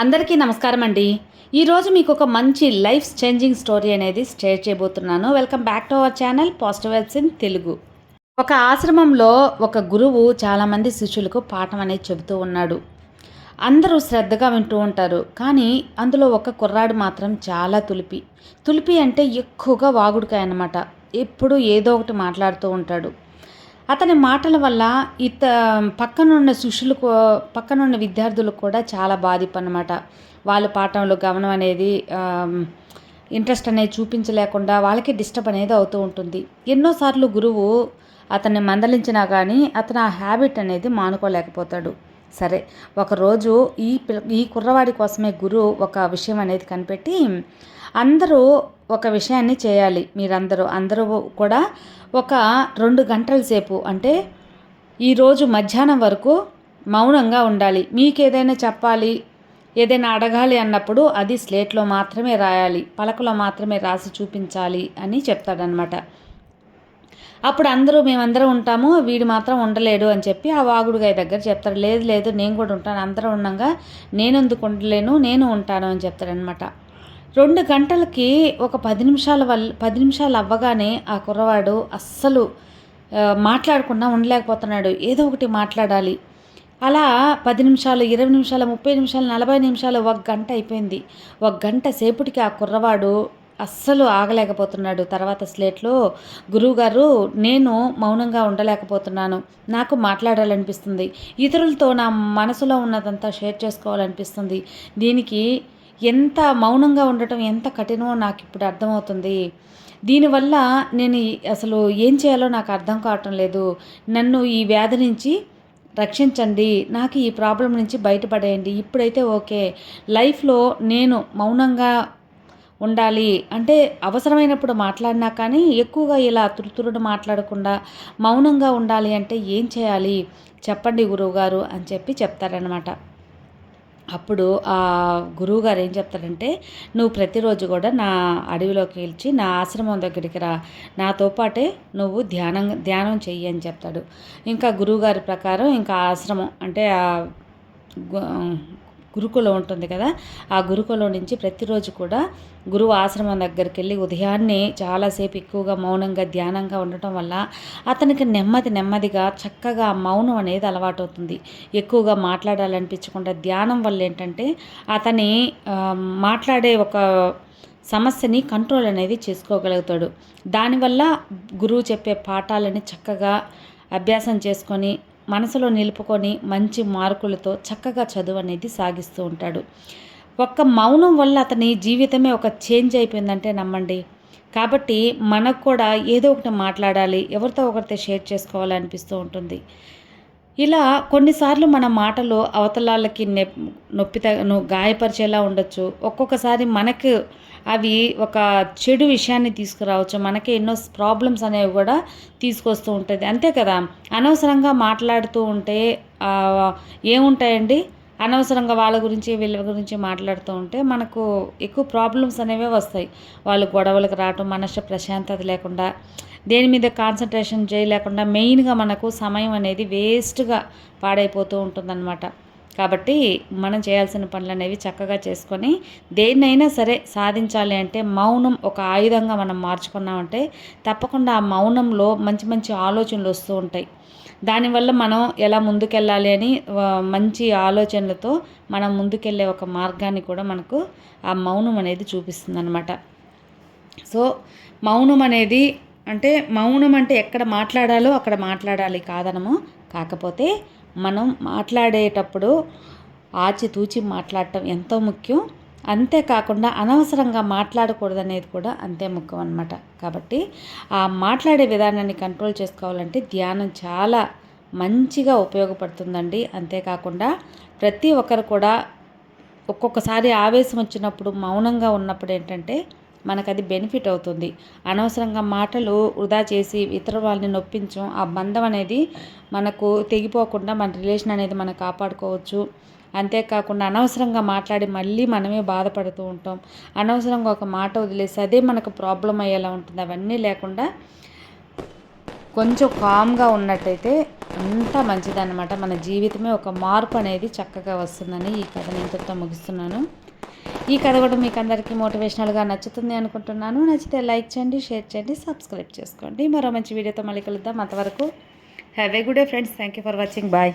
అందరికీ నమస్కారం అండి. ఈరోజు మీకు ఒక మంచి లైఫ్ చేంజింగ్ స్టోరీ అనేది షేర్ చేయబోతున్నాను. Welcome back to our channel positive vibes in Telugu. ఒక ఆశ్రమంలో ఒక గురువు చాలామంది శిష్యులకు పాఠం అనేది చెబుతూ ఉన్నాడు. అందరూ శ్రద్ధగా వింటూ ఉంటారు. కానీ అందులో ఒక కుర్రాడు మాత్రం చాలా తులిపి. తులిపి అంటే ఎక్కువగా వాగుడుకాయ అన్నమాట ఎప్పుడు ఏదో ఒకటి మాట్లాడుతూ ఉంటాడు. అతని మాటల వల్ల ఇత పక్కనున్న శిష్యులకు పక్కనున్న విద్యార్థులకు కూడా చాలా బాధింపు అనమాట వాళ్ళ పాఠంలో గమనం అనేది ఇంట్రెస్ట్ అనేది చూపించలేకుండా వాళ్ళకి డిస్టర్బ్ అనేది అవుతూ ఉంటుంది. ఎన్నోసార్లు గురువు అతన్ని మందలించినా కానీ అతను ఆ హ్యాబిట్ అనేది మానుకోలేకపోతాడు. సరే ఒకరోజు ఈ ఈ కుర్రవాడి కోసమే గురువు ఒక విషయం అనేది కనిపెట్టి అందరూ ఒక విషయాన్ని చేయాలి మీరందరూ. అందరూ కూడా ఒక రెండు గంటల సేపు అంటే ఈరోజు మధ్యాహ్నం వరకు మౌనంగా ఉండాలి. మీకు ఏదైనా చెప్పాలి ఏదైనా అడగాలి అన్నప్పుడు అది స్లేట్లో మాత్రమే రాయాలి పలకలో మాత్రమే రాసి చూపించాలి అని చెప్తాడనమాట అప్పుడు అందరూ మేమందరం ఉంటాము వీడు మాత్రం ఉండలేడు అని చెప్పి ఆ వాగుడుగాయ దగ్గర చెప్తారు లేదు లేదు నేను కూడా ఉంటాను అందరం ఉండగా నేను ఎందుకు ఉండలేను నేను ఉంటాను అని చెప్తాడనమాట రెండు గంటలకి ఒక పది నిమిషాల వల్ల పది నిమిషాలు అవ్వగానే ఆ కుర్రవాడు అస్సలు మాట్లాడకుండా ఉండలేకపోతున్నాడు. ఏదో ఒకటి మాట్లాడాలి. అలా పది నిమిషాలు ఇరవై నిమిషాలు ముప్పై నిమిషాలు నలభై నిమిషాలు ఒక గంట అయిపోయింది. ఒక గంట సేపటికి ఆ కుర్రవాడు అస్సలు ఆగలేకపోతున్నాడు. తర్వాత స్లేట్లో గురువుగారు నేను మౌనంగా ఉండలేకపోతున్నాను. నాకు మాట్లాడాలనిపిస్తుంది. ఇతరులతో నా మనసులో ఉన్నదంతా షేర్ చేసుకోవాలనిపిస్తుంది. దీనికి ఎంత మౌనంగా ఉండటం ఎంత కఠినమో నాకు ఇప్పుడు అర్థమవుతుంది. దీనివల్ల నేను అసలు ఏం చేయాలో నాకు అర్థం కావటం లేదు. నన్ను ఈ వ్యాధి నుంచి రక్షించండి. నాకు ఈ ప్రాబ్లం నుంచి బయటపడేయండి. ఇప్పుడైతే ఓకే. లైఫ్లో నేను మౌనంగా ఉండాలి. అంటే అవసరమైనప్పుడు మాట్లాడినా కానీ ఎక్కువగా ఇలా తురుతురుడు మాట్లాడకుండా మౌనంగా ఉండాలి అంటే ఏం చేయాలి? చెప్పండి గురువుగారు అని చెప్పి చెప్తారనమాట అప్పుడు ఆ గురువుగారు ఏం చెప్తారంటే నువ్వు ప్రతిరోజు కూడా నా అడవిలోకి వెళ్ళి నా ఆశ్రమం దగ్గరికి రా. నాతో పాటే నువ్వు ధ్యానం ధ్యానం చెయ్యి అని చెప్తాడు. ఇంకా గురువుగారి ప్రకారం ఇంకా ఆశ్రమం అంటే ఆ గురుకులం ఉంటుంది కదా ఆ గురుకులం నుంచి ప్రతిరోజు కూడా గురువు ఆశ్రమం దగ్గరికి వెళ్ళి ఉదయాన్నే చాలాసేపు ఎక్కువగా మౌనంగా ధ్యానంగా ఉండటం వల్ల అతనికి నెమ్మది నెమ్మదిగా చక్కగా మౌనం అనేది అలవాటు అవుతుంది ఎక్కువగా మాట్లాడాలనిపించకుండా ధ్యానం వల్ల ఏంటంటే అతని మాట్లాడే ఒక సమస్యని కంట్రోల్ అనేది చేసుకోగలుగుతాడు. దానివల్ల గురువు చెప్పే పాఠాలని చక్కగా అభ్యాసం చేసుకొని మనసులో నిలుపుకొని మంచి మార్కులతో చక్కగా చదువు అనేది సాగిస్తూ ఉంటాడు. ఒక్క మౌనం వల్ల అతని జీవితమే ఒక చేంజ్ అయిపోయిందంటే నమ్మండి. కాబట్టి మనకు కూడా ఏదో ఒకటి మాట్లాడాలి ఎవరితో ఒకరితో షేర్ చేసుకోవాలనిపిస్తూ ఉంటుంది. ఇలా కొన్నిసార్లు మన మాటలు అవతలాలకి నె నొప్పి గాయపరిచేలా ఉండొచ్చు. ఒక్కొక్కసారి మనకు అవి ఒక చెడు విషయాన్ని తీసుకురావచ్చు. మనకి ఎన్నో ప్రాబ్లమ్స్ అనేవి కూడా తీసుకొస్తూ ఉంటుంది. అంతే కదా? అనవసరంగా మాట్లాడుతూ ఉంటే ఏముంటాయండి? అనవసరంగా వాళ్ళ గురించి వీళ్ళ గురించి మాట్లాడుతూ ఉంటే మనకు ఎక్కువ ప్రాబ్లమ్స్ అనేవే వస్తాయి. వాళ్ళు గొడవలకు రావటం మనసు ప్రశాంతత లేకుండా దేని మీద కాన్సన్ట్రేషన్ చేయలేకుండా మెయిన్గా మనకు సమయం అనేది వేస్ట్గా పాడైపోతూ ఉంటుందన్నమాట. కాబట్టి మనం చేయాల్సిన పనులు అనేవి చక్కగా చేసుకొని దేన్నైనా సరే సాధించాలి అంటే మౌనం ఒక ఆయుధంగా మనం మార్చుకున్నామంటే తప్పకుండా ఆ మౌనంలో మంచి మంచి ఆలోచనలు వస్తూ ఉంటాయి. దానివల్ల మనం ఎలా ముందుకెళ్ళాలి అని మంచి ఆలోచనలతో మనం ముందుకెళ్ళే ఒక మార్గాన్ని కూడా మనకు ఆ మౌనం అనేది చూపిస్తుంది అనమాట సో మౌనం అనేది అంటే మౌనం అంటే ఎక్కడ మాట్లాడాలో అక్కడ మాట్లాడాలి కాదనము. కాకపోతే మనం మాట్లాడేటప్పుడు ఆచితూచి మాట్లాడటం ఎంతో ముఖ్యం. అంతేకాకుండా అనవసరంగా మాట్లాడకూడదు అనేది కూడా అంతే ముఖ్యం అనమాట కాబట్టి ఆ మాట్లాడే విధానాన్ని కంట్రోల్ చేసుకోవాలంటే ధ్యానం చాలా మంచిగా ఉపయోగపడుతుందండి. అంతేకాకుండా ప్రతి ఒక్కరు కూడా ఒక్కొక్కసారి ఆవేశం వచ్చినప్పుడు మౌనంగా ఉన్నప్పుడు ఏంటంటే మనకు అది బెనిఫిట్ అవుతుంది. అనవసరంగా మాటలు వృధా చేసి ఇతర వాళ్ళని నొప్పించం ఆ బంధం అనేది మనకు తెగిపోకుండా మన రిలేషన్ అనేది మనం కాపాడుకోవచ్చు. అంతేకాకుండా అనవసరంగా మాట్లాడి మళ్ళీ మనమే బాధపడుతూ ఉంటాం. అనవసరంగా ఒక మాట వదిలేసి అదే మనకు ప్రాబ్లం అయ్యేలా ఉంటుంది. అవన్నీ లేకుండా కొంచెం కామ్గా ఉన్నట్టయితే అంతా మంచిదన్నమాట. మన జీవితమే ఒక మార్పు అనేది చక్కగా వస్తుందని ఈ కథ ఇంతటితో ముగిస్తున్నాను. ఈ కథ కూడా మీకు అందరికీ మోటివేషనల్గా నచ్చుతుంది అనుకుంటున్నాను. నచ్చితే లైక్ చేయండి షేర్ చేయండి సబ్స్క్రైబ్ చేసుకోండి. మరో మంచి వీడియోతో మళ్ళీ కలుద్దాం. అంతవరకు have a good day friends thank you for watching bye